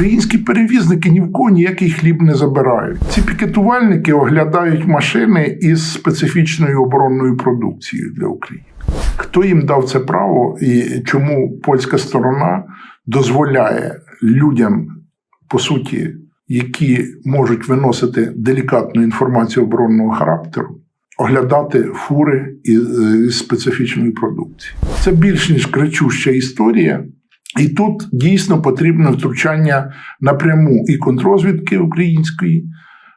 Українські перевізники ні в кого ніякий хліб не забирають. Ці пікетувальники оглядають машини із специфічною оборонною продукцією для України. Хто їм дав це право і чому польська сторона дозволяє людям, по суті, які можуть виносити делікатну інформацію оборонного характеру, оглядати фури із специфічної продукції? Це більш ніж кричуща історія. І тут дійсно потрібне втручання напряму і контрозвідки української,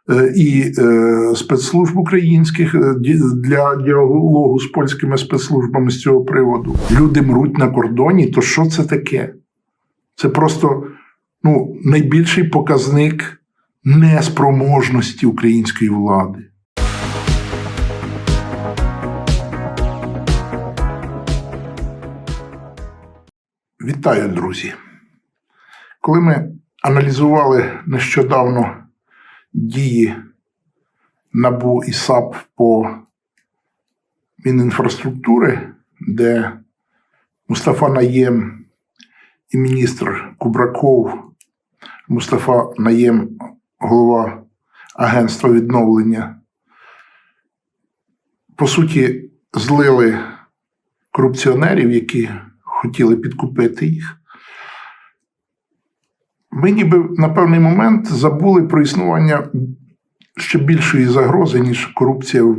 е, і е, спецслужб українських е, для діалогу з польськими спецслужбами з цього приводу. Люди мруть на кордоні. То що це таке? Це просто ну, найбільший показник неспроможності української влади. Вітаю, друзі! Коли ми аналізували нещодавно дії НАБУ і САП по Мінінфраструктури, де Мустафа Наєм і міністр Кубраков, Мустафа Наєм, голова Агентства відновлення, по суті, злили корупціонерів, які хотіли підкупити їх. Ми ніби на певний момент забули про існування ще більшої загрози, ніж корупція в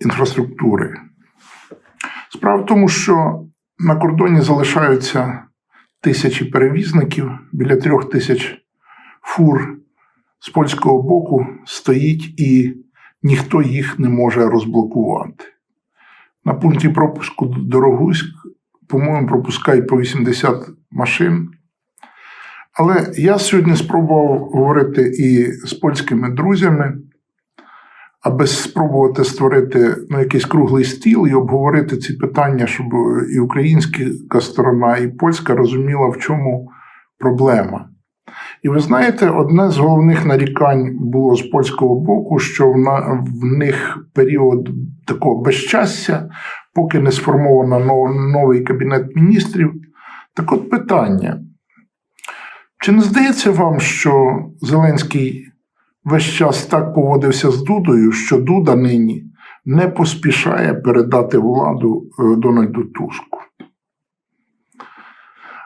Мінінфраструктури. Справа в тому, що на кордоні залишаються тисячі перевізників, біля трьох тисяч фур з польського боку стоїть і ніхто їх не може розблокувати. На пункті пропуску Дорогуськ, по-моєму, пропускають по 80 машин. Але я сьогодні спробував говорити і з польськими друзями, аби спробувати створити ну, якийсь круглий стіл і обговорити ці питання, щоб і українська сторона, і польська розуміла, в чому проблема. І ви знаєте, одне з головних нарікань було з польського боку, що в, них період такого безчастя, поки не сформовано нов- новий кабінет міністрів. Так от питання. Чи не здається вам, що Зеленський весь час так поводився з Дудою, що Дуда нині не поспішає передати владу е, Дональду Туску?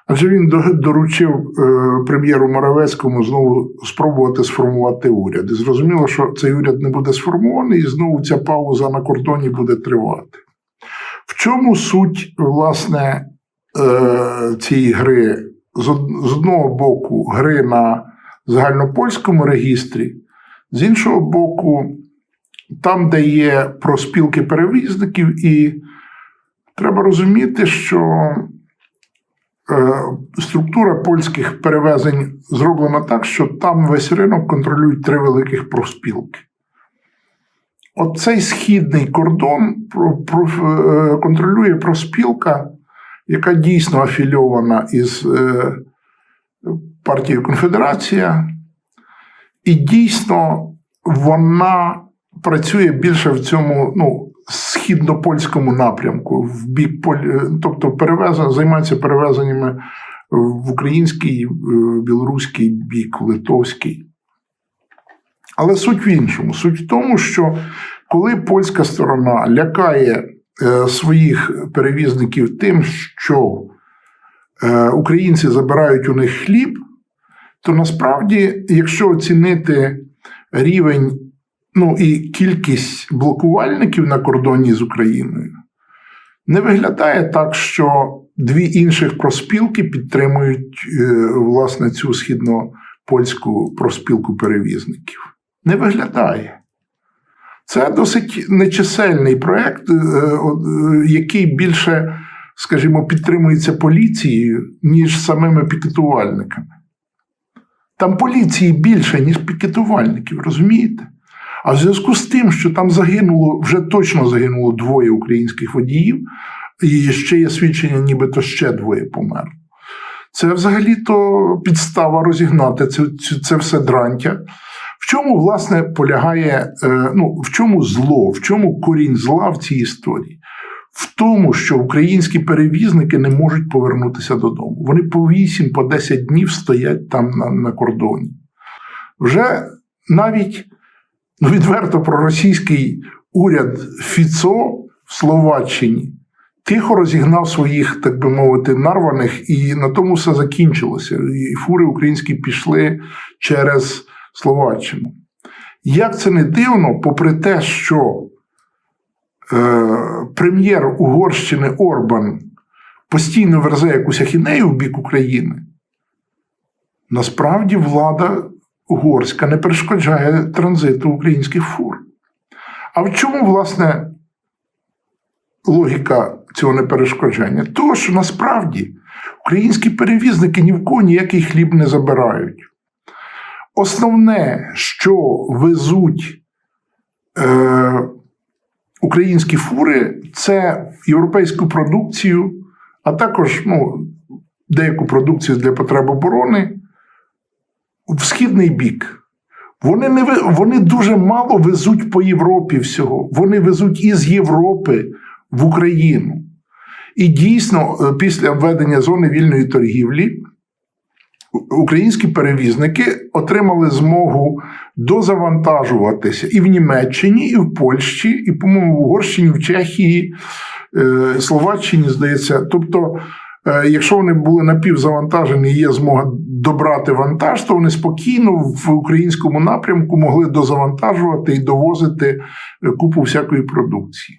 Адже він доручив е, прем'єру Моравецькому знову спробувати сформувати уряд. І зрозуміло, що цей уряд не буде сформований, і знову ця пауза на кордоні буде тривати. В чому суть, власне, е, цієї гри? З одного боку, гри на загальнопольському регістрі, з іншого боку, там, де є проспілки перевізників, і треба розуміти, що структура польських перевезень зроблена так, що там весь ринок контролюють три великих профспілки. Оцей східний кордон е, контролює профспілка, яка дійсно афільована із е, партією Конфедерація, і дійсно вона працює більше в цьому ну, східнопольському напрямку, в бік Поль... е, тобто перевезення, займається перевезеннями в український, е, білоруський бік, литовський. Але суть в іншому. Суть в тому, що коли польська сторона лякає е, своїх перевізників тим, що українці забирають у них хліб, то насправді, якщо оцінити рівень ну, і кількість блокувальників на кордоні з Україною, не виглядає так, що дві інших проспілки підтримують е, власне цю східно-польську проспілку перевізників. Не виглядає. Це досить нечисельний проєкт, е, е, який більше, скажімо, підтримується поліцією, ніж самими пікетувальниками. Там поліції більше, ніж пікетувальників, розумієте? А в зв'язку з тим, що там загинуло, вже точно загинуло двоє українських водіїв, і ще є свідчення, нібито ще двоє померло. Це взагалі-то підстава розігнати це, це, все дрантя. В чому, власне, полягає, е, ну, в чому зло, в чому корінь зла в цій історії? в тому, що українські перевізники не можуть повернутися додому. Вони по 8 по днів стоять там на, на кордоні. Вже навіть ну, відверто проросійський уряд Фіцо в Словаччині тихо розігнав своїх, так би мовити, нарваних, і на тому все закінчилося. І фури українські пішли через Словаччину. Як це не дивно, попри те, що е, прем'єр Угорщини Орбан постійно верзе якусь ахінею в бік України, насправді влада угорська не перешкоджає транзиту українських фур. А в чому, власне, логіка цього неперешкодження? Того, що насправді українські перевізники ні в кого ніякий хліб не забирають. Основне, що везуть е, українські фури, це європейську продукцію, а також ну, деяку продукцію для потреб оборони в східний бік. Вони не вони дуже мало везуть по Європі всього. Вони везуть із Європи в Україну. І дійсно, е, після введення зони вільної торгівлі українські перевізники отримали змогу дозавантажуватися і в Німеччині, і в Польщі, і, по-моєму, в Угорщині, в Чехії, е, Словаччині, здається. Тобто, е, якщо вони були напівзавантажені, є змога добрати вантаж, то вони спокійно в українському напрямку могли дозавантажувати і довозити е, купу всякої продукції.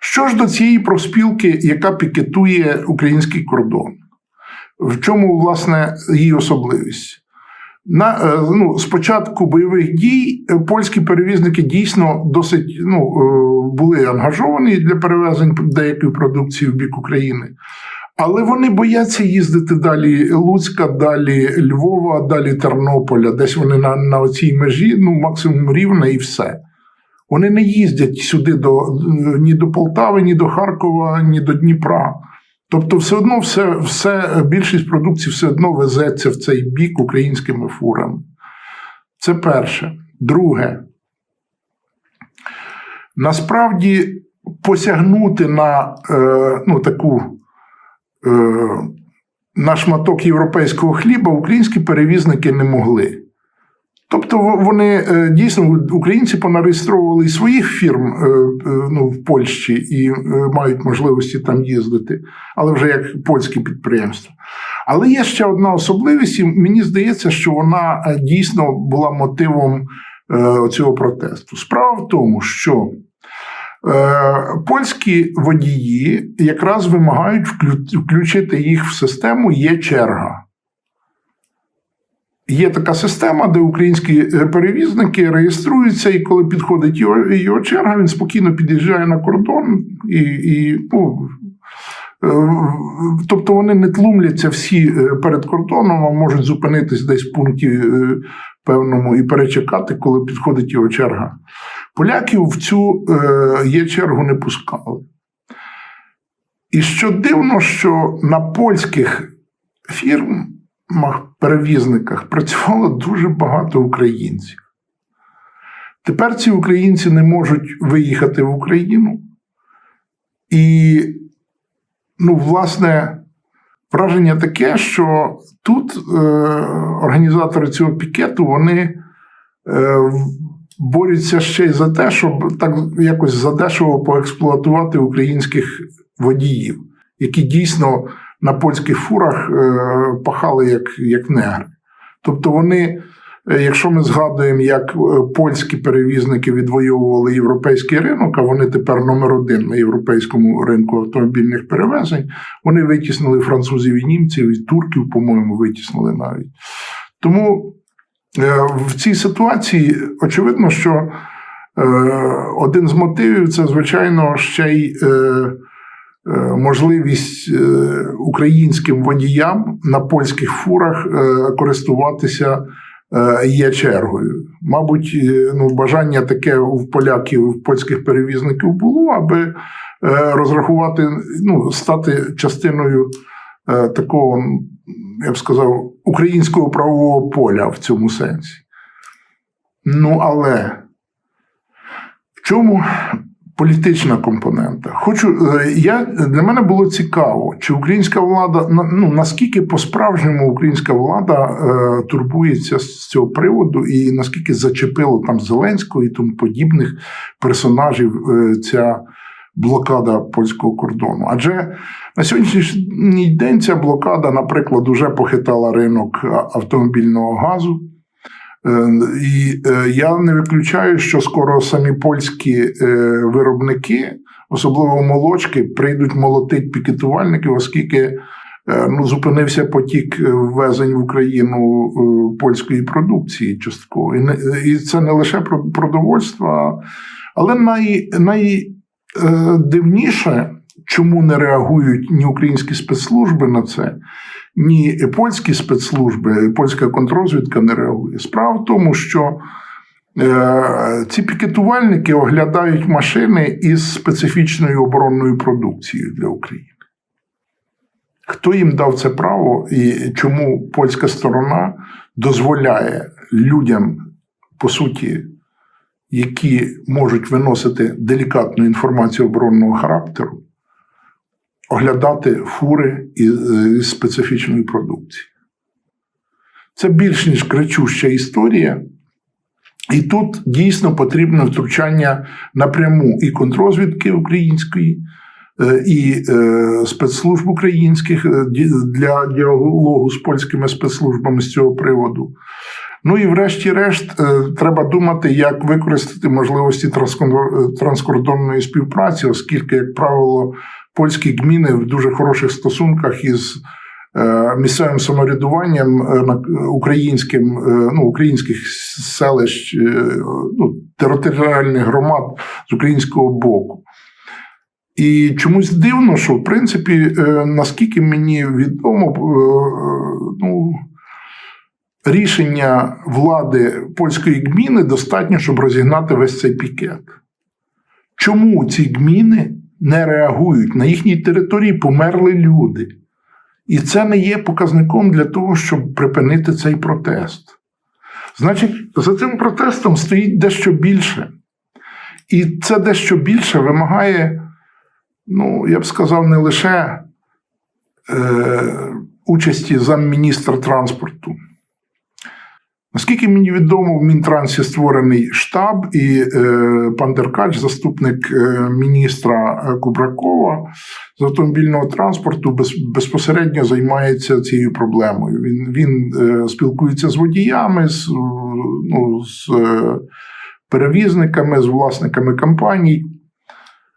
Що ж до цієї профспілки, яка пікетує український кордон? В чому, власне, її особливість? На, е, ну, з початку бойових дій е, польські перевізники дійсно досить ну, були ангажовані для перевезень деякої продукції в бік України. Але вони бояться їздити далі Луцька, далі Львова, далі Тернополя. Десь вони на, на цій межі, ну, максимум рівна і все. Вони не їздять сюди до, ні до Полтави, ні до Харкова, ні до Дніпра. Тобто, все одно все, все, більшість продукції все одно везеться в цей бік українськими фурами. Це перше. Друге, насправді посягнути на е, ну, таку на шматок європейського хліба українські перевізники не могли. Тобто вони е, дійсно українці понареєстровували і своїх фірм е, е, ну, в Польщі і е, мають можливості там їздити, але вже як польські підприємства. Але є ще одна особливість, і мені здається, що вона е, дійсно була мотивом е, цього протесту. Справа в тому, що е, польські водії якраз вимагають включити їх в систему є черга. Є така система, де українські е, перевізники реєструються, і коли підходить його, його черга, він спокійно під'їжджає на кордон і, і ну, е, тобто вони не тлумляться всі е, перед кордоном, а можуть зупинитись десь в пункті е, певному і перечекати, коли підходить його черга. Поляків в цю е, є чергу не пускали. І що дивно, що на польських фірмах, перевізниках працювало дуже багато українців. Тепер ці українці не можуть виїхати в Україну. І, ну, власне, враження таке, що тут е, організатори цього пікету вони е, борються ще й за те, щоб так якось задешево поексплуатувати українських водіїв, які дійсно на польських фурах е, пахали як, як негри. Тобто вони, е, якщо ми згадуємо, як е, польські перевізники відвоювали європейський ринок, а вони тепер номер один на європейському ринку автомобільних перевезень, вони витіснили французів і німців, і турків, по-моєму, витіснили навіть. Тому в цій ситуації очевидно, що е, один з мотивів це, звичайно, ще й. Е, е, можливість е, українським водіям на польських фурах е, користуватися е, є чергою. Мабуть, е, ну, бажання таке у поляків, у польських перевізників було, аби е, розрахувати, ну, стати частиною е, такого, я б сказав, українського правового поля в цьому сенсі. Ну, але в чому політична компонента. Хочу, е, я, для мене було цікаво, чи українська влада ну, наскільки по-справжньому українська влада е, турбується з цього приводу, і наскільки зачепило там Зеленського і тому подібних персонажів е, ця блокада польського кордону. Адже на сьогоднішній день ця блокада, наприклад, уже похитала ринок автомобільного газу. Е, І е, я не виключаю, що скоро самі польські е, виробники, особливо молочки, прийдуть молотить пікетувальників, оскільки е, ну, зупинився потік е, ввезень в Україну е, польської продукції частково. І, це не лише про- продовольство, але най, найдивніше, чому не реагують ні українські спецслужби на це, ні польські спецслужби, польська контррозвідка не реагує. Справа в тому, що е, ці пікетувальники оглядають машини із специфічною оборонною продукцією для України. Хто їм дав це право і чому польська сторона дозволяє людям, по суті, які можуть виносити делікатну інформацію оборонного характеру, оглядати фури із, із специфічної продукції. Це більш ніж кричуща історія. І тут дійсно потрібне втручання напряму і контрозвідки української, е, і е, спецслужб українських е, для діалогу з польськими спецслужбами з цього приводу. Ну і врешті-решт, е, треба думати, як використати можливості транскордонної співпраці, оскільки, як правило, польські гміни в дуже хороших стосунках із е, місцевим самоврядуванням е, українським, е, ну, українських селищ, ну, територіальних громад з українського боку. І чомусь дивно, що в принципі, наскільки мені відомо, ну, рішення влади польської гміни достатньо, щоб розігнати весь цей пікет. Чому ці гміни не реагують? На їхній території померли люди. І це не є показником для того, щоб припинити цей протест. Значить, за цим протестом стоїть дещо більше. І це дещо більше вимагає, ну, я б сказав, не лише е, участі замміністра транспорту. Наскільки мені відомо, в Мінтрансі створений штаб, і е, пан Деркач, заступник е, міністра е, Кубракова з автомобільного транспорту, без, безпосередньо займається цією проблемою. Він, він е, спілкується з водіями, з, ну, з е, перевізниками, з власниками компаній.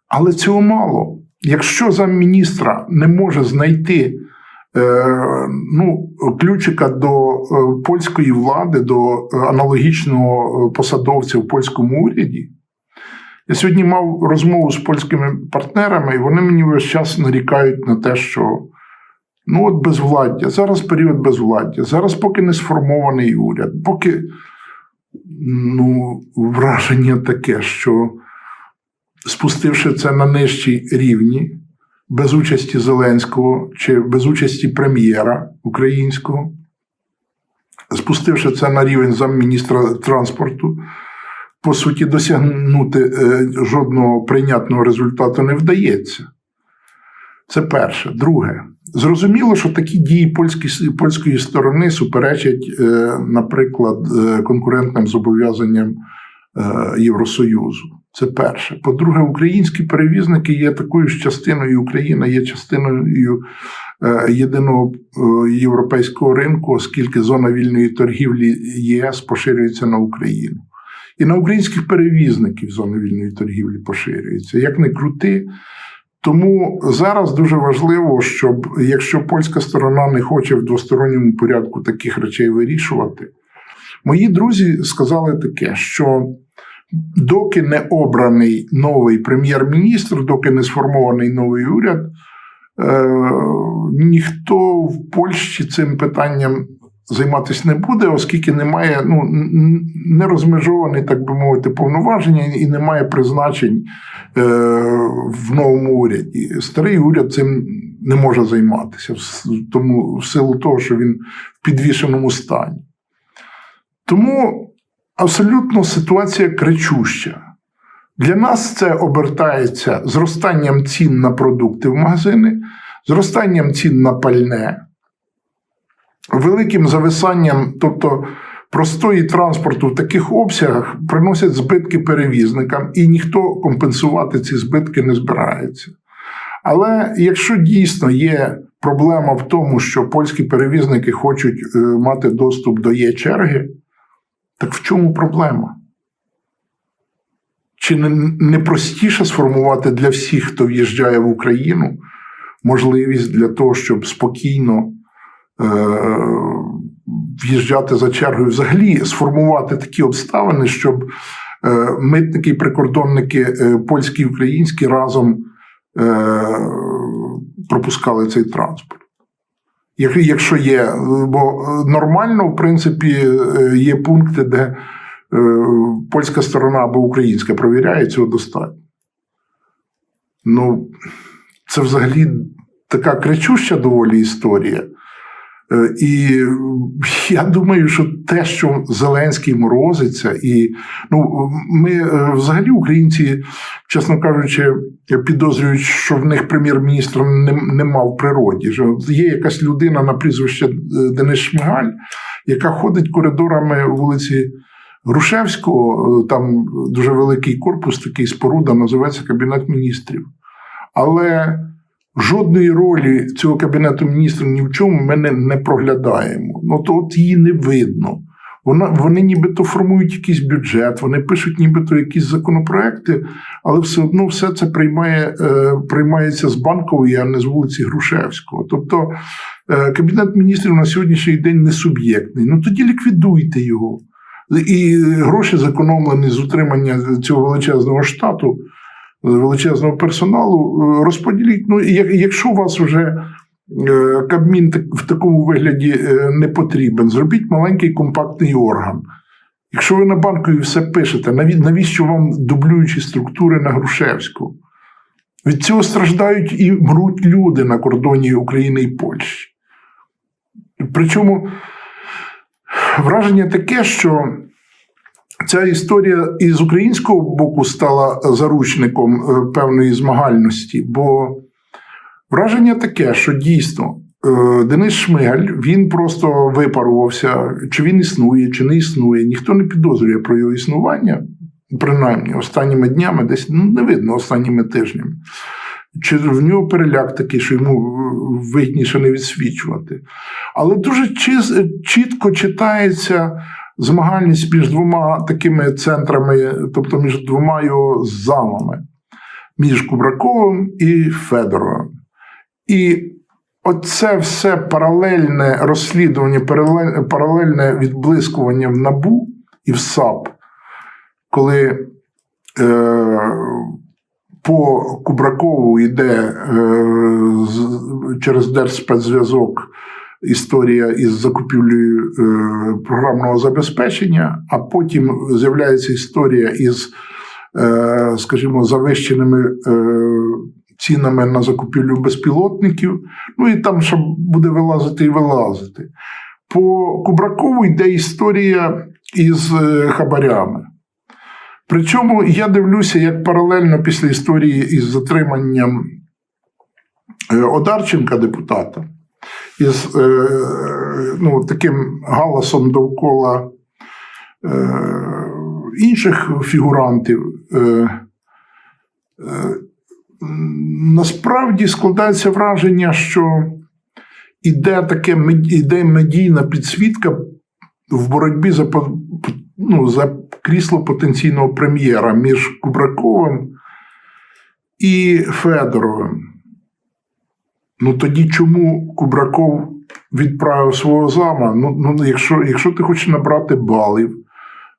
Але цього мало. Якщо замміністра не може знайти ну, ключика до е, польської влади, до е, аналогічного е, посадовця в польському уряді. Я сьогодні мав розмову з польськими партнерами, і вони мені весь час нарікають на те, що ну от безвладдя, зараз період безвладдя, зараз поки не сформований уряд, поки ну, враження таке, що спустивши це на нижчі рівні, без участі Зеленського чи без участі прем'єра українського, спустивши це на рівень замміністра транспорту, по суті, досягнути е, жодного прийнятного результату не вдається. Це перше. Друге, зрозуміло, що такі дії польські, польської сторони суперечать, е, наприклад, е, конкурентним зобов'язанням Євросоюзу. Це перше. По-друге, українські перевізники є такою ж частиною, Україна є частиною е, єдиного е, європейського ринку, оскільки зона вільної торгівлі ЄС поширюється на Україну. І на українських перевізників зона вільної торгівлі поширюється. Як не крути. Тому зараз дуже важливо, щоб якщо польська сторона не хоче в двосторонньому порядку таких речей вирішувати, мої друзі сказали таке, що доки не обраний новий прем'єр-міністр, доки не сформований новий уряд, е, ніхто в Польщі цим питанням займатися не буде, оскільки немає ну, не розмежований, так би мовити, повноваження і немає призначень е, в новому уряді. Старий уряд цим не може займатися, тому в силу того, що він в підвішеному стані. Тому абсолютно ситуація кричуща. Для нас це обертається зростанням цін на продукти в магазини, зростанням цін на пальне, великим зависанням, тобто простої транспорту в таких обсягах приносять збитки перевізникам, і ніхто компенсувати ці збитки не збирається. Але якщо дійсно є проблема в тому, що польські перевізники хочуть е, мати доступ до є-черги, так в чому проблема? Чи не, простіше сформувати для всіх, хто в'їжджає в Україну, можливість для того, щоб спокійно е, в'їжджати за чергою, взагалі сформувати такі обставини, щоб е, митники і прикордонники е, польські і українські разом е, пропускали цей транспорт. Як- Якщо є, е, бо е, нормально, в принципі, е, є пункти, де польська сторона або українська провіряє, цього достатньо. Ну, це взагалі така кричуща доволі історія. Е, І я думаю, що те, що Зеленський морозиться, і ну, ми е, взагалі українці, чесно кажучи, підозрюють, що в них прем'єр-міністр нема в природі. Що є якась людина на прізвище е, Денис Шмигаль, яка ходить коридорами вулиці Грушевського, е, там дуже великий корпус, такий споруда, називається Кабінет міністрів. Але жодної ролі цього кабінету міністрів ні в чому ми не, не проглядаємо. Ну то от її не видно. Вона, вони нібито формують якийсь бюджет, вони пишуть нібито якісь законопроекти, але все одно все це приймає, е, приймається з банкової, а не з вулиці Грушевського. Тобто е, кабінет міністрів на сьогоднішній день не суб'єктний. Ну тоді ліквідуйте його. І гроші зекономлені з утримання цього величезного штату величезного персоналу, е, розподіліть. Ну, якщо у вас вже е, Кабмін в такому вигляді е, не потрібен, зробіть маленький компактний орган. Якщо ви на банкові все пишете, навіщо вам дублюючі структури на Грушевську? Від цього страждають і мруть люди на кордоні України і Польщі. Причому враження таке, що ця історія із українського боку стала заручником е, певної змагальності, бо враження таке, що дійсно е, Денис Шмигаль він просто випарувався, чи він існує, чи не існує. Ніхто не підозрює про його існування, принаймні останніми днями, десь ну, не видно останніми тижнями. Чи в нього переляк такий, що йому е, вигідніше не відсвічувати. Але дуже чітко читається змагальність між двома такими центрами, тобто між двома його замами, між Кубраковим і Федоровим. І оце все паралельне розслідування, паралельне відблискування в НАБУ і в САП, коли е, по Кубракову йде е, через Держспецзв'язок історія із закупівлею е, програмного забезпечення, а потім з'являється історія із, е, скажімо, завищеними е, цінами на закупівлю безпілотників. Ну і там ще буде вилазити і вилазити. По Кубракову йде історія із хабарями. Причому я дивлюся, як паралельно після історії із затриманням Одарченка, депутата, із е, ну, таким галасом довкола е, інших фігурантів. Е, насправді складається враження, що іде таке іде медійна підсвітка в боротьбі за, ну, за крісло потенційного прем'єра між Кубраковим і Федоровим. Ну тоді чому Кубраков відправив свого зама? Ну, ну якщо, якщо ти хочеш набрати балів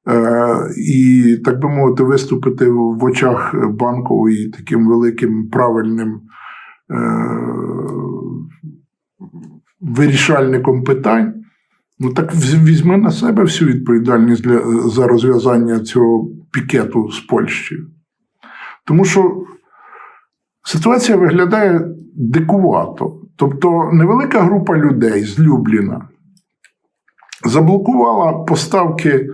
е, і, так би мовити, виступити в очах банкової таким великим правильним е, вирішальником питань, ну так візьми на себе всю відповідальність для, за розв'язання цього пікету з Польщею. Тому що ситуація виглядає дикувато. Тобто невелика група людей з Любліна заблокувала поставки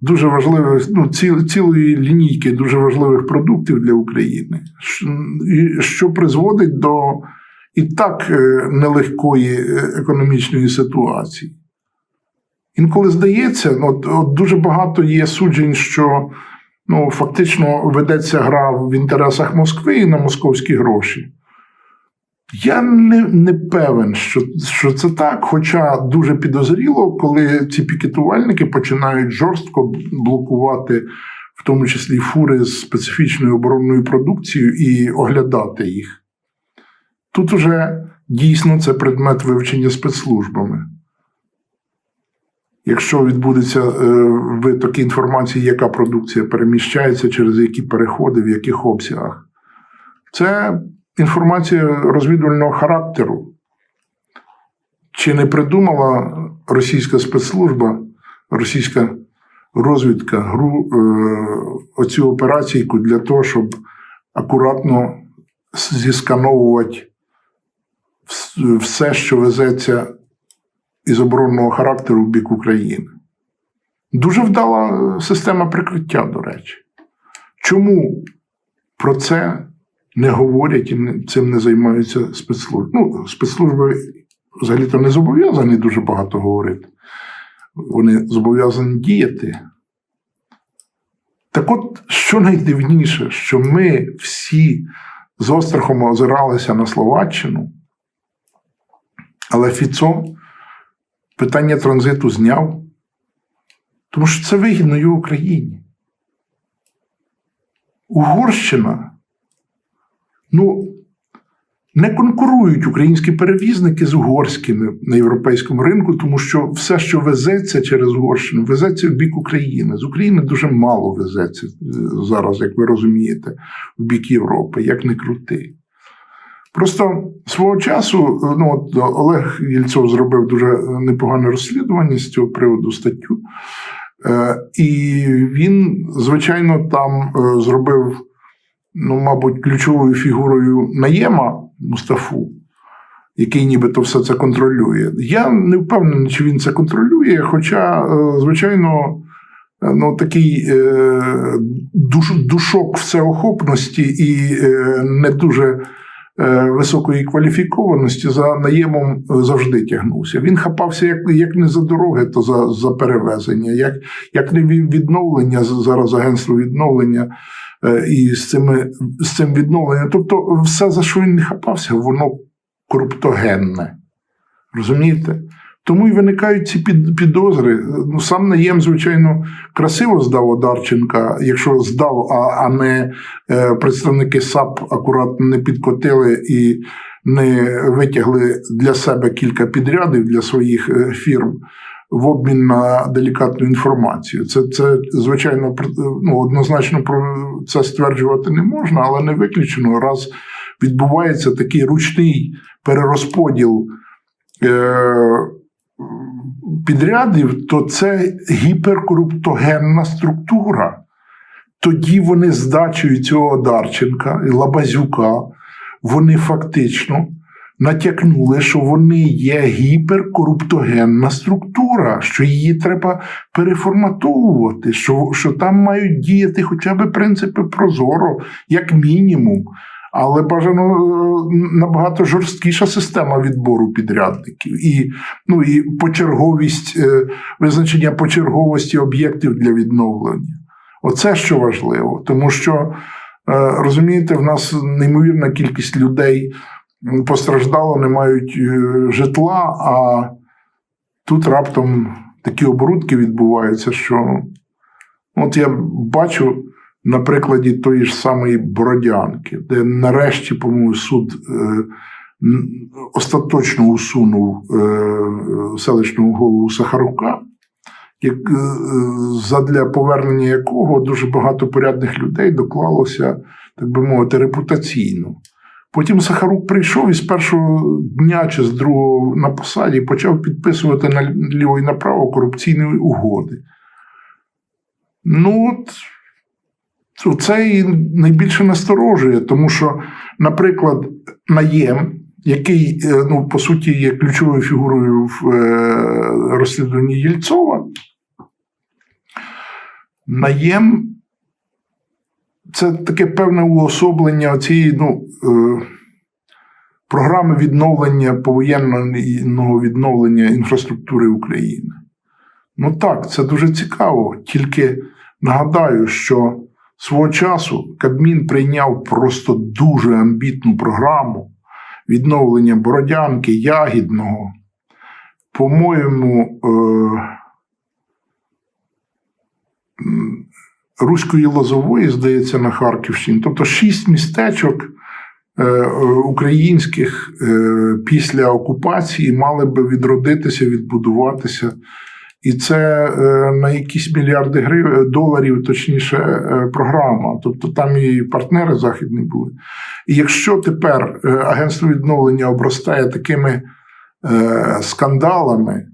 дуже важливих, ну, ціл, цілої лінійки дуже важливих продуктів для України, що, призводить до і так е, нелегкої е, економічної ситуації. Інколи здається, от, от дуже багато є суджень, що ну, фактично ведеться гра в інтересах Москви і на московські гроші. Я не, не певен, що, що це так, хоча дуже підозріло, коли ці пікетувальники починають жорстко блокувати, в тому числі фури з специфічною оборонною продукцією, і оглядати їх. Тут уже дійсно це предмет вивчення спецслужбами. Якщо відбудеться е, виток інформації, яка продукція переміщається, через які переходи, в яких обсягах, це інформація розвідувального характеру. Чи не придумала російська спецслужба, російська розвідка гру е, оцю операційку для того, щоб акуратно зіскановувати все, що везеться із оборонного характеру в бік України? Дуже вдала система прикриття, до речі. Чому про це не говорять і цим не займаються спецслужби? Ну, спецслужби взагалі-то не зобов'язані дуже багато говорити. Вони зобов'язані діяти. Так от, що найдивніше, що ми всі з острахом озиралися на Словаччину, але Фіцо питання транзиту зняв, тому що це вигідно і Україні. Угорщина, ну, не конкурують українські перевізники з угорськими на європейському ринку, тому що все, що везеться через Угорщину, везеться в бік України. З України дуже мало везеться е, зараз, як ви розумієте, в бік Європи, як не крути. Просто свого часу ну, от Олег Єльцов зробив дуже непогане розслідування з цього приводу статтю. Е, і він, звичайно, там е, зробив, ну, мабуть, ключовою фігурою наєма Мустафу, який нібито все це контролює. Я не впевнений, чи він це контролює, хоча, е, звичайно, е, ну, такий е, душ, душок всеохопності і е, не дуже е, високої кваліфікованості за наємом завжди тягнувся. Він хапався як, як не за дороги, то за, за перевезення, як, як не відновлення, зараз агентство відновлення. е, І з, цими, з цим відновленням. Тобто, все, за що він не хапався, воно круптогенне. Розумієте? Тому і виникають ці під, підозри. Ну, сам наєм, звичайно, красиво здав Одарченка, якщо здав, а, а не е, представники САП акуратно не підкотили і не витягли для себе кілька підрядів для своїх е, фірм в обмін на делікатну інформацію. Це, це звичайно, ну, однозначно про це стверджувати не можна, але не виключено, раз відбувається такий ручний перерозподіл. Е, підрядів, то це гіперкоруптогенна структура. Тоді вони здачею цього Одарченка і Лабазюка, вони фактично натякнули, що вони є гіперкоруптогенна структура, що її треба переформатовувати, що, що там мають діяти хоча б принципи прозоро, як мінімум. Але бажано е, набагато жорсткіша система відбору підрядників і, ну, і почерговість, е, визначення почерговості об'єктів для відновлення. Оце що важливо, тому що е, розумієте, в нас неймовірна кількість людей постраждало, не мають житла, а тут раптом такі оборудки відбуваються, що от я бачу на прикладі тої ж самої Бородянки, де нарешті, по-моєму, суд е, остаточно усунув е, селищного голову Сахарука, е, задля повернення якого дуже багато порядних людей доклалося, так би мовити, репутаційно. Потім Сахарук прийшов і з першого дня чи з другого на посаді почав підписувати наліво і направо корупційні угоди. Ну, от це і найбільше насторожує, тому що, наприклад, наєм, який, е, ну, по суті, є ключовою фігурою в е, розслідуванні Єльцова, Наєм це таке певне уособлення цієї ну, е, програми відновлення повоєнного відновлення інфраструктури України. Ну так, це дуже цікаво. Тільки нагадаю, що свого часу Кабмін прийняв просто дуже амбітну програму відновлення Бородянки, Ягідного. По-моєму, е, Руської Лозової, здається, на Харківщині. Тобто шість містечок е, українських е, після окупації мали би відродитися, відбудуватися. І це е, на якісь мільярди гривень доларів, точніше, е, програма. Тобто там і партнери західні були. І якщо тепер е, агентство відновлення обростає такими е, скандалами,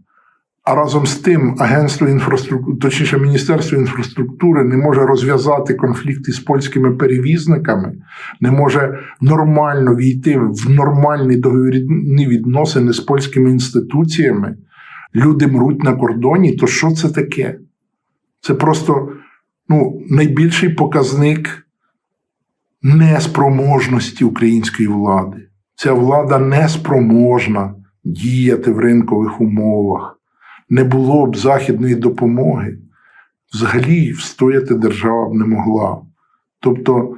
а разом з тим агентство інфраструктури, точніше, Міністерство інфраструктури не може розв'язати конфлікти з польськими перевізниками, не може нормально війти в нормальні договірні відносини з польськими інституціями люди мруть на кордоні, то що це таке? Це просто ну, найбільший показник неспроможності української влади. Ця влада неспроможна діяти в ринкових умовах. Не було б західної допомоги. Взагалі встояти держава б не могла. Тобто,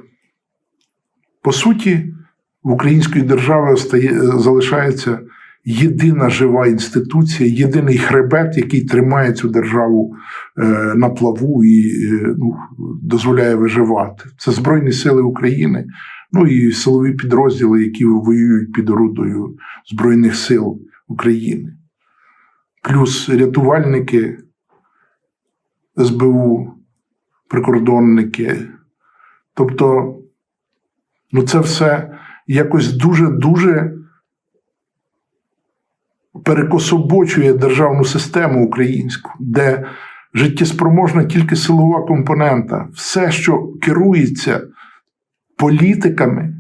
по суті, в української держави залишається єдина жива інституція, єдиний хребет, який тримає цю державу е, на плаву і е, ну, дозволяє виживати. Це Збройні Сили України, ну і силові підрозділи, які воюють під орудою Збройних сил України. Плюс рятувальники СБУ, прикордонники. Тобто, ну це все якось дуже-дуже перекособочує державну систему українську, де життєспроможна тільки силова компонента. Все, що керується політиками,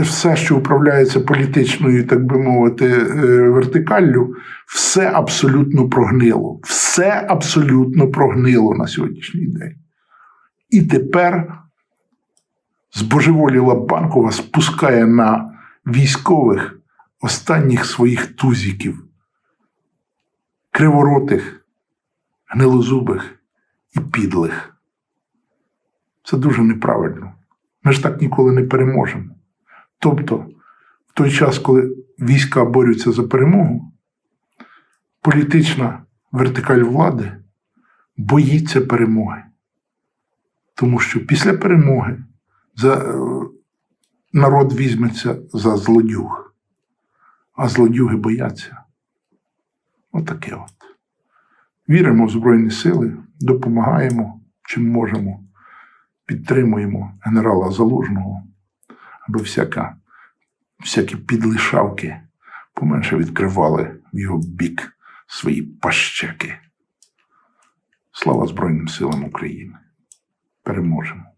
все, що управляється політичною, так би мовити, е, вертикаллю, все абсолютно прогнило. Все абсолютно прогнило на сьогоднішній день. І тепер збожеволіла банкова спускає на військових останніх своїх тузіків, криворотих, гнилозубих і підлих. Це дуже неправильно. Ми ж так ніколи не переможемо. Тобто, в той час, коли війська борються за перемогу, політична вертикаль влади боїться перемоги. Тому що після перемоги за, е, народ візьметься за злодюг а злодюги бояться. Отаке от, от. Віримо в Збройні Сили, допомагаємо, чим можемо, підтримуємо генерала Залужного, аби всяка, всякі підлишавки поменше відкривали в його бік свої пащеки. Слава Збройним силам України! Переможемо!